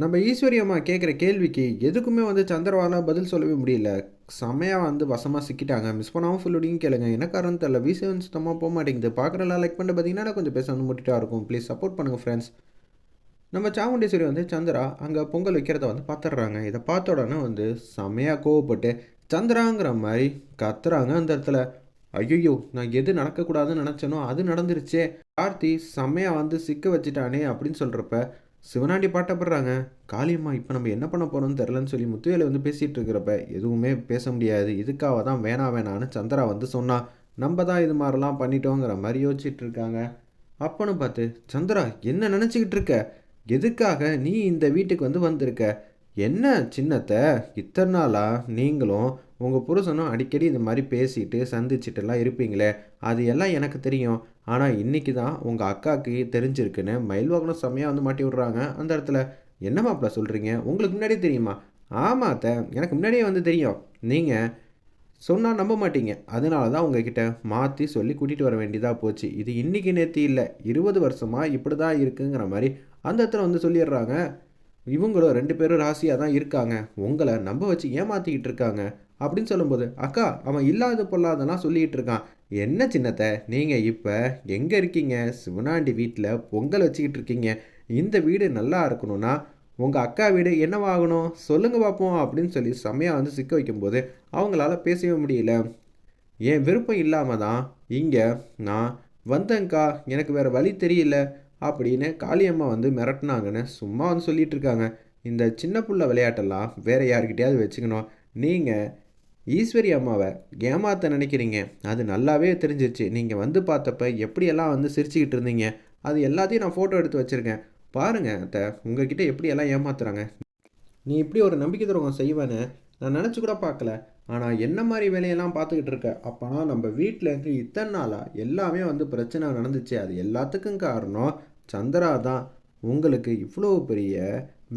நம்ம ஈஸ்வரி அம்மா கேட்குற கேள்விக்கு எதுக்குமே வந்து சந்திரவாலாம் பதில் சொல்லவே முடியல. செமையாக வந்து வசமாக சிக்கிட்டாங்க. மிஸ் பண்ணாமல் ஃபுல்லோடையும் கேளுங்க. என்ன காரணம் தெரில விஷயம் சுத்தமாக போக மாட்டேங்குது. பார்க்குறலாம் லைக் பண்ணிட்டு பார்த்தீங்கன்னா கொஞ்சம் பேச வந்து முட்டிட்டா இருக்கும். ப்ளீஸ் சப்போர்ட் பண்ணுங்கள் ஃப்ரெண்ட்ஸ் நம்ம சாமுண்டேஸ்வரி வந்து சந்திரா அங்கே பொங்கல் வைக்கிறத வந்து பார்த்துடுறாங்க இதை பார்த்த உடனே வந்து செமையாக கோவப்பட்டு சந்திராங்கிற மாதிரி கத்துறாங்க அந்த இடத்துல. ஐயோ நான் எது நடக்கக்கூடாதுன்னு நினச்சேனோ அது நடந்துருச்சே. கார்த்தி செம்மையாக வந்து சிக்க வச்சுட்டானே அப்படின்னு சொல்கிறப்ப சிவனாண்டி பாட்டப்படுறாங்க காளியம்மா இப்போ நம்ம என்ன பண்ண போகிறோம்னு தெரிலன்னு சொல்லி முத்துவேலை வந்து பேசிகிட்டு இருக்கிறப்ப எதுவுமே பேச முடியாது. இதுக்காக தான் வேணா வேணான்னு சந்திரா வந்து சொன்னா நம்ம தான் இது மாதிரிலாம் பண்ணிட்டோங்கிற மாதிரி யோசிச்சுட்டு இருக்காங்க. அப்பன்னு பார்த்து சந்திரா என்ன நினச்சிக்கிட்டு இருக்க? எதுக்காக நீ இந்த வீட்டுக்கு வந்து வந்திருக்க? என்ன சின்னத்தை? இத்தனை நாளாக நீங்களும் உங்கள் புருஷனும் அடிக்கடி இது மாதிரி பேசிட்டு சந்திச்சிட்டுலாம் இருப்பீங்களே அது எல்லாம் எனக்கு தெரியும். ஆனால் இன்றைக்கி தான் உங்கள் அக்காவுக்கு தெரிஞ்சிருக்குன்னு மயில்வாகனம் செம்மையாக வந்து மாட்டி விட்றாங்க அந்த இடத்துல. என்ன மாப்பிள்ள சொல்கிறீங்க உங்களுக்கு முன்னாடியே தெரியுமா? ஆமாம் அத்தை. எனக்கு முன்னாடியே வந்து தெரியும். நீங்கள் சொன்னால் நம்ப மாட்டீங்க. அதனால தான் உங்ககிட்ட மாற்றி சொல்லி கூட்டிகிட்டு வர வேண்டியதாக போச்சு. இது இன்றைக்கி நேற்று இல்லை. இருபது வருஷமாக இப்படி தான் இருக்குங்கிற மாதிரி அந்த இடத்துல வந்து சொல்லிடுறாங்க. இவங்களும் ரெண்டு பேரும் ராசியாக தான் இருக்காங்க. உங்களை நம்ப வச்சு ஏமாற்றிக்கிட்டு இருக்காங்க. அப்படின்னு சொல்லும்போது அக்கா அவன் இல்லாத பொல்லாதெல்லாம் சொல்லிகிட்டு இருக்கான். என்ன சின்னத்தை? நீங்கள் இப்போ எங்கே இருக்கீங்க? சிவனாண்டி வீட்டில் பொங்கல் வச்சுக்கிட்டு இருக்கீங்க. இந்த வீடு நல்லா இருக்கணும்னா உங்கள் அக்கா வீடு என்னவாகணும் சொல்லுங்கள் பார்ப்போம் அப்படின்னு சொல்லி செம்மையாக வந்து சிக்க வைக்கும்போது அவங்களால பேசவே முடியல. என் விருப்பம் இல்லாமல் தான் இங்கே நான் வந்தேங்க்கா எனக்கு வேறு வழி தெரியல அப்படின்னு காளியம்மா வந்து மிரட்டினாங்கன்னு சும்மா வந்து சொல்லிகிட்டு இருக்காங்க. இந்த சின்ன புள்ள விளையாட்டெல்லாம் வேறு யார்கிட்டயாவது வச்சுக்கணும். நீங்கள் ஈஸ்வரி அம்மாவை ஏமாத்த நினைக்கிறீங்க? அது நல்லாவே தெரிஞ்சிருச்சு. நீங்கள் வந்து பார்த்தப்ப எப்படியெல்லாம் வந்து சிரிச்சுக்கிட்டு இருந்தீங்க? அது எல்லாத்தையும் நான் ஃபோட்டோ எடுத்து வச்சுருக்கேன். பாருங்கள் அத்தை உங்ககிட்ட எப்படியெல்லாம் ஏமாத்துறாங்க? நீ இப்படி ஒரு நம்பிக்கை துரோகம் செய்வேன்னு நான் நினச்சி கூட பார்க்கல. ஆனால் என்ன மாதிரி வேலையெல்லாம் பார்த்துக்கிட்டு இருக்க? அப்போனா நம்ம வீட்டில் இருந்து இத்தனை நாளாக எல்லாமே வந்து பிரச்சனை நடந்துச்சு. அது எல்லாத்துக்கும் காரணம் சந்திரா தான். உங்களுக்கு இவ்வளோ பெரிய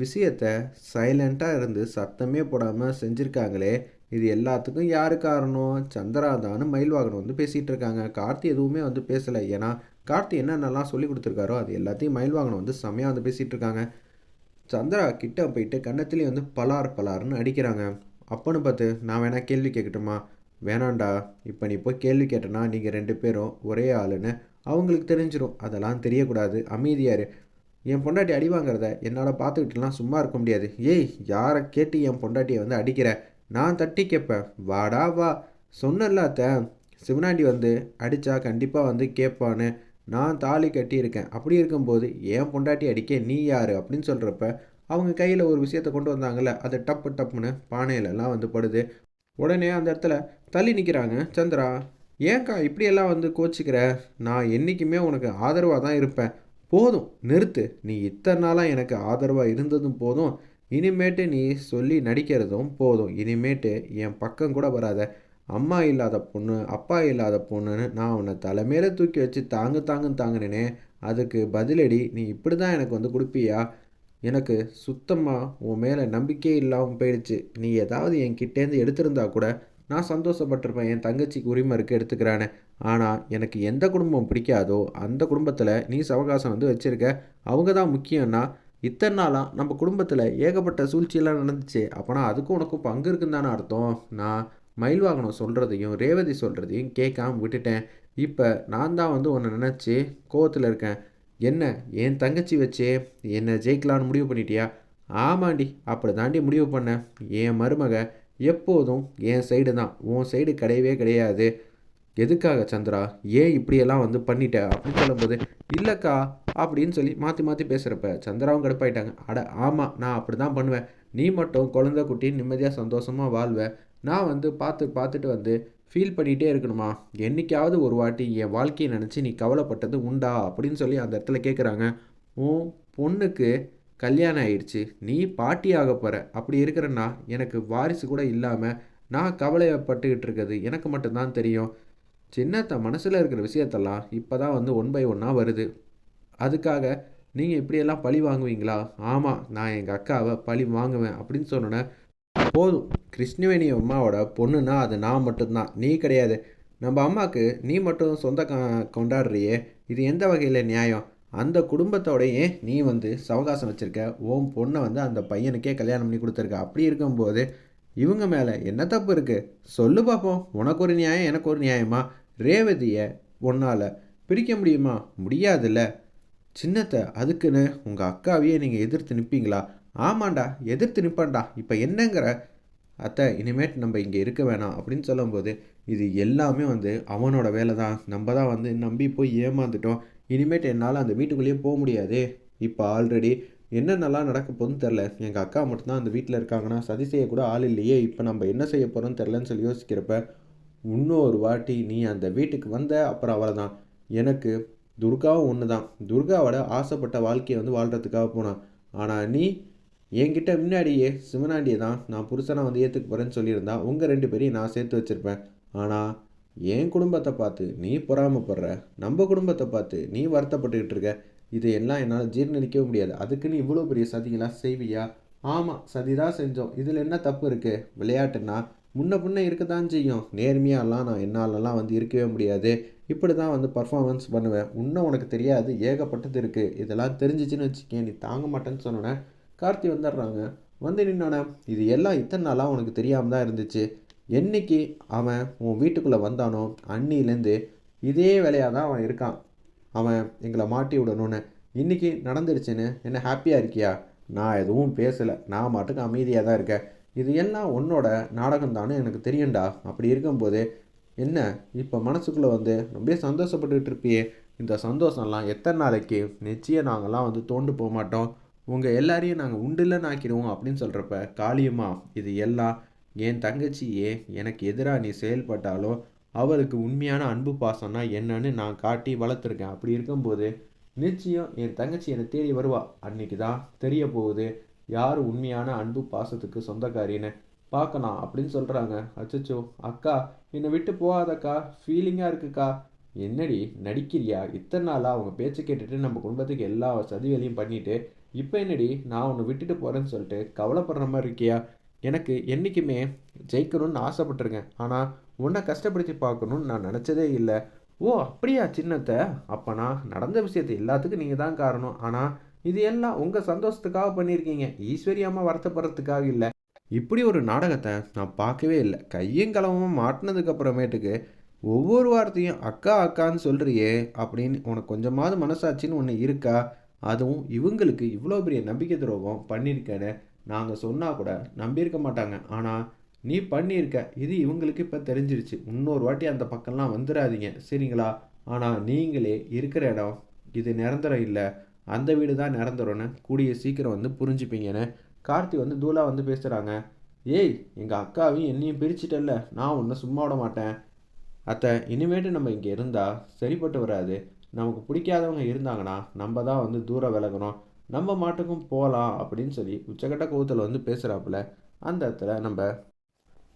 விஷயத்த சைலண்ட்டாக இருந்து சத்தமே போடாமல் செஞ்சுருக்காங்களே. இது எல்லாத்துக்கும் யார் காரணம்? சந்திராதான்னு மயில்வாகனம் வந்து பேசிகிட்டு இருக்காங்க. கார்த்தி எதுவுமே வந்து பேசலை. ஏன்னா கார்த்தி என்னென்னலாம் சொல்லி கொடுத்துருக்காரோ அது எல்லாத்தையும் மயில்வாகனம் வந்து செம்மையாக வந்து பேசிகிட்டு இருக்காங்க. சந்திரா கிட்ட போயிட்டு கன்னத்துலேயும் வந்து பலார் பலார்னு அடிக்கிறாங்க. அப்போன்னு பார்த்து நான் வேணா கேள்வி கேட்கட்டுமா வேணாண்டா. இப்போ நீ போய் கேள்வி கேட்டனா நீங்கள் ரெண்டு பேரும் ஒரே ஆளுன்னு அவங்களுக்கு தெரிஞ்சிடும் அதெல்லாம் தெரியக்கூடாது. அமைதியாரு. என் பொண்டாட்டி அடி வாங்குறத என்னால் பார்த்துக்கிட்டுலாம் சும்மா இருக்க முடியாது. ஏய் யாரை கேட்டு என் பொண்டாட்டியை வந்து அடிக்கிற? நான் தட்டி கேட்பேன். வாடா வா. சொன்னல்லாத்த அத்தை. சிவனாண்டி வந்து அடித்தா கண்டிப்பாக வந்து கேட்பான்னு நான் தாலி கட்டியிருக்கேன். அப்படி இருக்கும்போது ஏன் பொண்டாட்டி அடிக்க நீ யார்? அப்படின்னு சொல்கிறப்ப அவங்க கையில் ஒரு விஷயத்தை கொண்டு வந்தாங்கள்ல அது டப்பு டப்புன்னு பானையிலலாம் வந்து படுது. உடனே அந்த இடத்துல தள்ளி நிற்கிறாங்க சந்திரா ஏன்க்கா இப்படியெல்லாம் வந்து கோச்சிக்கிற? நான் என்றைக்குமே உனக்கு ஆதரவாக தான் இருப்பேன். போதும் நிறுத்து. நீ இத்தனை நாளாக எனக்கு ஆதரவாக இருந்ததும் போதும் இனிமேட்டு நீ சொல்லி நடிக்கிறதும் போதும். இனிமேட்டு என் பக்கம் கூட வராத. அம்மா இல்லாத பொண்ணு அப்பா இல்லாத பொண்ணுன்னு நான் உன்னை தலைமையில தூக்கி வச்சு தாங்கு தாங்குன்னு தாங்கினேனே. அதுக்கு பதிலடி நீ இப்படி தான் எனக்கு வந்து கொடுப்பியா? எனக்கு சுத்தமாக உன் மேலே நம்பிக்கையே இல்லாமல் போயிடுச்சு. நீ ஏதாவது என் கிட்டேருந்து எடுத்திருந்தா கூட நான் சந்தோஷப்பட்டிருப்பேன். என் தங்கச்சிக்கு உரிமை இருக்குது எடுத்துக்கிறானே ஆனால் எனக்கு எந்த குடும்பம் பிடிக்காதோ அந்த குடும்பத்தில் நீ சவகாசம் வந்து வச்சுருக்க. அவங்க தான் முக்கியம்னா இத்தனை நாளாக நம்ம குடும்பத்தில் ஏகப்பட்ட சூழ்ச்சியெல்லாம் நடந்துச்சு. அப்போனா அதுக்கும் உனக்கும் பங்கு இருக்குன்னு தானே அர்த்தம். நான் மயில் வாகனம் சொல்கிறதையும் ரேவதி சொல்கிறதையும் கேட்காம விட்டுட்டேன். இப்போ நான் தான் வந்து உன்னை நினச்சி கோவத்தில் இருக்கேன். என்ன என் தங்கச்சி வச்சே என்னை ஜெயிக்கலான்னு முடிவு பண்ணிட்டியா? ஆமாண்டி அப்படி தாண்டி முடிவு பண்ணேன். என் மருமக எப்போதும் என் சைடு தான். உன் சைடு கிடையவே கிடையாது. எதுக்காக சந்திரா? ஏன் இப்படியெல்லாம் வந்து பண்ணிட்ட? அப்படின்னு சொல்லும்போது இல்லைக்கா அப்படின்னு சொல்லி மாற்றி மாற்றி பேசுகிறப்ப சந்திராவும் கடுப்பாயிட்டாங்க. அட ஆமாம் நான் அப்படி தான் பண்ணுவேன். நீ மட்டும் குழந்தை குட்டி நிம்மதியாக சந்தோஷமாக வாழ்வேன் நான் வந்து பார்த்து பார்த்துட்டு வந்து ஃபீல் பண்ணிகிட்டே இருக்கணுமா? என்றைக்காவது ஒரு வாட்டி என் வாழ்க்கையை நினச்சி நீ கவலைப்பட்டது உண்டா? அப்படின்னு சொல்லி அந்த இடத்துல கேட்குறாங்க உன் பொண்ணுக்கு கல்யாணம் ஆயிடுச்சு நீ பாட்டி ஆக போகிற அப்படி இருக்கிறன்னா எனக்கு வாரிசு கூட இல்லாமல் நான் கவலைப்பட்டுக்கிட்டு இருக்கிறது எனக்கு மட்டும்தான் தெரியும். சின்னத்த மனசில் இருக்கிற விஷயத்தெல்லாம் இப்போ தான் வந்து ஒன் பை ஒன்னாக வருது. அதுக்காக நீங்கள் இப்படியெல்லாம் பழி வாங்குவீங்களா? ஆமாம் நான் எங்கள் அக்காவை பழி வாங்குவேன் அப்படின்னு சொன்னோன்னே போதும். கிருஷ்ணவேணி அம்மாவோட பொண்ணுன்னா அது நான் மட்டும்தான். நீ கிடையாது. நம்ம அம்மாவுக்கு நீ மட்டும் சொந்த கொண்டாடுறியே. இது எந்த வகையில் நியாயம்? அந்த குடும்பத்தோடையே நீ வந்து சவகாசம் வச்சுருக்க. ஓம் பொண்ணை வந்து அந்த பையனுக்கே கல்யாணம் பண்ணி கொடுத்துருக்க. அப்படி இருக்கும்போது இவங்க மேலே என்ன தப்பு இருக்குது சொல்லு பார்ப்போம் உனக்கு ஒரு நியாயம் எனக்கு ஒரு நியாயமா? ரேவதியை உன்னால் பிரிக்க முடியுமா? முடியாதுல்ல. சின்னத்தை அதுக்குன்னு உங்கள் அக்காவையே நீங்கள் எதிர்த்து நிற்பீங்களா ஆமாண்டா எதிர்த்து நிற்பேன்டா இப்போ என்னங்கிற அத்தை இனிமேட் நம்ம இங்கே இருக்க வேணாம் அப்படின்னு சொல்லும்போது இது எல்லாமே வந்து அவனோட வேலை தான் நம்ம தான் வந்து நம்பி போய் ஏமாந்துட்டோம். இனிமேட் என்னால் அந்த வீட்டுக்குள்ளேயே போக முடியாது. இப்போ ஆல்ரெடி என்னென்னலாம் நடக்க போகுதுன்னு தெரில எங்கள் அக்கா மட்டும்தான் அந்த வீட்டில் இருக்காங்கன்னா சதி செய்யக்கூட ஆள் இல்லையே. இப்போ நம்ம என்ன செய்ய போகிறோம்னு தெரிலன்னு சொல்லி யோசிக்கிறப்ப இன்னொரு வாட்டி நீ அந்த வீட்டுக்கு வந்த அப்புறம் அவளை தான் எனக்கு துர்காவும் ஒன்று தான் துர்காவோட ஆசைப்பட்ட வாழ்க்கையை வந்து வாழ்கிறதுக்காக போனான். ஆனால் நீ என்கிட்ட முன்னாடியே சிவனாண்டியை தான் நான் புருஷனாக வந்து ஏற்றுக்க போகிறேன்னு சொல்லியிருந்தா உங்கள் ரெண்டு பேரையும் நான் சேர்த்து வச்சுருப்பேன். ஆனால் என் குடும்பத்தை பார்த்து நீ பொறாமப்படுற நம்ம குடும்பத்தை பார்த்து நீ வருத்தப்பட்டுக்கிட்டு இருக்க இதையெல்லாம் என்னால் ஜீர்ணிக்கவே முடியாது. அதுக்குன்னு இவ்வளோ பெரிய சதிகளாக செய்வியா? ஆமாம் சதி தான் செஞ்சோம். இதில் என்ன தப்பு இருக்குது விளையாட்டுன்னா முன்ன பின்ன இருக்க தான் செய்யும். நேர்மையாலாம் நான் என்னாலலாம் வந்து இருக்கவே முடியாது. இப்படி தான் வந்து பர்ஃபார்மன்ஸ் பண்ணுவேன். இன்னும் உனக்கு தெரியாது. ஏகப்பட்டது இருக்குது இதெல்லாம் தெரிஞ்சிச்சின்னு வச்சுக்கேன். நீ தாங்க மாட்டேன்னு சொன்னோன்னே கார்த்தி வந்துடுறாங்க. வந்து நின்னோன்னே இது எல்லாம் இத்தனை நாளாக உனக்கு தெரியாமல் தான் இருந்துச்சு. என்னைக்கு அவன் உன் வீட்டுக்குள்ளே வந்தானோ அன்னிலேருந்து இதே வேலையாக தான் அவன் இருக்கான். அவன் எங்களை மாட்டி விடணும்னு. இன்றைக்கி நடந்துருச்சுன்னு என்ன ஹாப்பியாக இருக்கியா? நான் எதுவும் பேசலை. நான் மாட்டுக்கு அமைதியாக தான் இருக்கேன். இது எல்லாம் உன்னோட நாடகம்தானே எனக்கு தெரியும்டா. அப்படி இருக்கும்போது என்ன? இப்போ மனசுக்குள்ளே வந்து ரொம்ப சந்தோஷப்பட்டுக்கிட்டு இருப்பியே. இந்த சந்தோஷம்லாம் எத்தனை நாளைக்கு நிச்சயம் நாங்கள்லாம் வந்து தோண்டு போக மாட்டோம். உங்கள் எல்லாரையும் நாங்கள் உண்டுலன்னு ஆக்கிடுவோம் அப்படின்னு சொல்கிறப்ப காளியம்மா இது எல்லாம் என் தங்கச்சியே. எனக்கு எதிராக நீ செயல்பட்டாலும் அவளுக்கு உண்மையான அன்பு பாசம்னா என்னன்னு நான் காட்டி வளர்த்துருக்கேன். அப்படி இருக்கும்போது நிச்சயம் என் தங்கச்சி என்னை தேடி வருவா. அன்னைக்கு தான் தெரிய போகுது. யார் உண்மையான அன்பு பாசத்துக்கு சொந்தக்காரின்னு பார்க்கலாம் அப்படின்னு சொல்கிறாங்க அச்சச்சோ அக்கா என்னை விட்டு போகாதக்கா ஃபீலிங்காக இருக்குக்கா. என்னடி நடிக்கிறியா? இத்தனை நாளாக அவங்க பேச்சு கேட்டுட்டு நம்ம குடும்பத்துக்கு எல்லா சதி வேலையும் பண்ணிட்டு இப்போ என்னடி நான் உன்னை விட்டுட்டு போகிறேன்னு சொல்லிட்டு கவலைப்படுற மாதிரி இருக்கியா? எனக்கு என்றைக்குமே ஜெயிக்கணும்னு ஆசைப்பட்டிருக்கேன். ஆனால் உன்னை கஷ்டப்படுத்தி பார்க்கணுன்னு நான் நினச்சதே இல்லை. ஓ அப்படியா சின்னத்தை? அப்போனா நடந்த விஷயத்தை எல்லாத்துக்கும் நீங்கள் தான் காரணம். ஆனால் இது எல்லாம் உங்கள் சந்தோஷத்துக்காக பண்ணியிருக்கீங்க. ஈஸ்வரி அம்மா வருத்தப்படுறதுக்காக இல்லை. இப்படி ஒரு நாடகத்தை நான் பார்க்கவே இல்லை. கையும் களவும் மாட்டினதுக்கு அப்புறமேட்டுக்கு ஒவ்வொரு வார்த்தையும் அக்கா அக்கான்னு சொல்கிறியே அப்படின்னு உனக்கு கொஞ்சமாவது மனசாட்சின்னு ஒன்று இருக்கா? அதுவும் இவங்களுக்கு இவ்வளோ பெரிய நம்பிக்கை துரோகம் பண்ணியிருக்கேன்னு நாங்கள் சொன்னால் கூட நம்பியிருக்க மாட்டாங்க. ஆனால் நீ பண்ணியிருக்க. இது இவங்களுக்கு இப்போ தெரிஞ்சிருச்சு. இன்னொரு வாட்டி அந்த பக்கம்லாம் வந்துடாதீங்க. சரிங்களா? ஆனால் நீங்களே இருக்கிற இடம் இது நிரந்தரம் இல்லை. அந்த வீடு தான் நிரந்தரம்னு கூடிய சீக்கிரம் வந்து புரிஞ்சுப்பீங்கன்னு கார்த்தி வந்து தூளா வந்து பேசுகிறாங்க ஏய் எங்கள் அக்காவையும் என்னையும் பிரிச்சிட்டல்ல நான் ஒன்றும் சும்மா விட மாட்டேன். அத்தை இனிமேட்டு நம்ம இங்கே இருந்தால் சரிப்பட்டு வராது. நமக்கு பிடிக்காதவங்க இருந்தாங்கன்னா நம்ம தான் வந்து தூரம் விலகணும். நம்ம மாட்டுக்கும் போகலாம் அப்படின்னு சொல்லி உச்சக்கட்ட கோவத்தில் வந்து பேசுகிறாப்புல அந்த இடத்துல நம்ம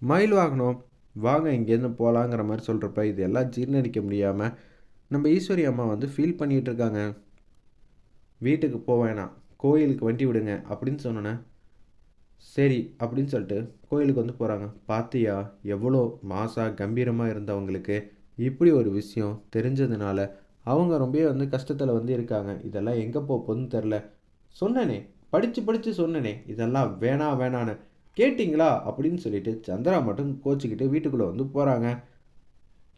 மயில் வாங்கணும். வாங்க இங்கேருந்து போகலாங்கிற மாதிரி சொல்கிறப்ப இது எல்லாம் ஜீர்ணடிக்க முடியாமல் நம்ம ஈஸ்வரி அம்மா வந்து ஃபீல் பண்ணிகிட்டு இருக்காங்க. வீட்டுக்கு போக வேணாம். கோயிலுக்கு வண்டி விடுங்க அப்படின்னு சொன்னோன்னே சரி அப்படின்னு சொல்லிட்டு கோயிலுக்கு வந்து போகிறாங்க பார்த்தியா எவ்வளோ மாசாக கம்பீரமாக இருந்தவங்களுக்கு இப்படி ஒரு விஷயம் தெரிஞ்சதுனால அவங்க ரொம்ப வந்து கஷ்டத்தில் வந்து இருக்காங்க. இதெல்லாம் எங்கே போகுதுன்னு தெரில சொன்னனே படித்து படித்து சொன்னனே இதெல்லாம் வேணாம் வேணான்னு. கேட்டிங்களா அப்படின்னு சொல்லிட்டு சந்திரா மட்டும் கோச்சிக்கிட்டு வீட்டுக்குள்ளே வந்து போகிறாங்க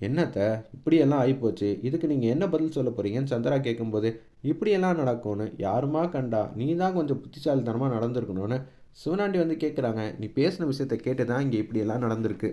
என்னத்த இப்படியெல்லாம் ஆகிப்போச்சு இதுக்கு நீங்கள் என்ன பதில் சொல்ல போகிறீங்கன்னு சந்திரா கேட்கும்போது இப்படியெல்லாம் நடக்கும்னு யாருமா கண்டா? நீ தான் கொஞ்சம் புத்திசாலித்தனமாக நடந்திருக்கணும்னு சிவனாண்டி வந்து கேட்குறாங்க நீ பேசின விஷயத்த கேட்டு தான் இங்கே இப்படியெல்லாம் நடந்திருக்கு.